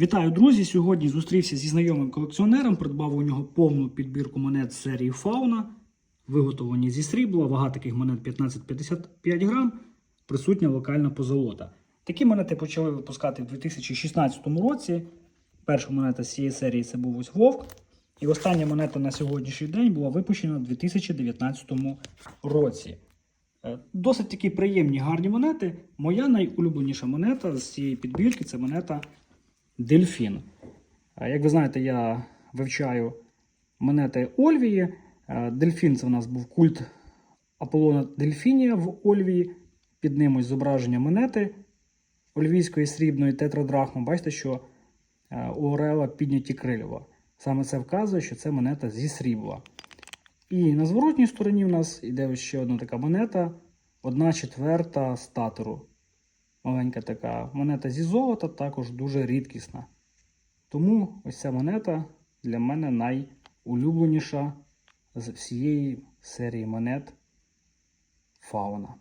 Вітаю, друзі! Сьогодні зустрівся зі знайомим колекціонером, придбав у нього повну підбірку монет з серії Фауна, виготовлені зі срібла, вага таких монет 15-55 грам, присутня локальна позолота. Такі монети почали випускати в 2016 році. Перша монета з цієї серії це був ось Вовк. І остання монета на сьогоднішній день була випущена в 2019 році. Е, Досить такі приємні гарні монети. Моя найулюбленіша монета з цієї підбірки це монета Дельфін. Е, Як ви знаєте, я вивчаю монети Ольвії. Е, Дельфін це у нас був культ Аполлона Дельфінія в Ольвії. Під ним ось зображення монети ольвійської срібної тетрадрахми. Бачите, що е, у Орела підняті крильва. Саме це вказує, що це монета зі срібла. І на зворотній стороні у нас йде ще одна така монета, одна четверта статору. Маленька така монета зі золота, також дуже рідкісна. Тому ось ця монета для мене найулюбленіша з всієї серії монет Фауна.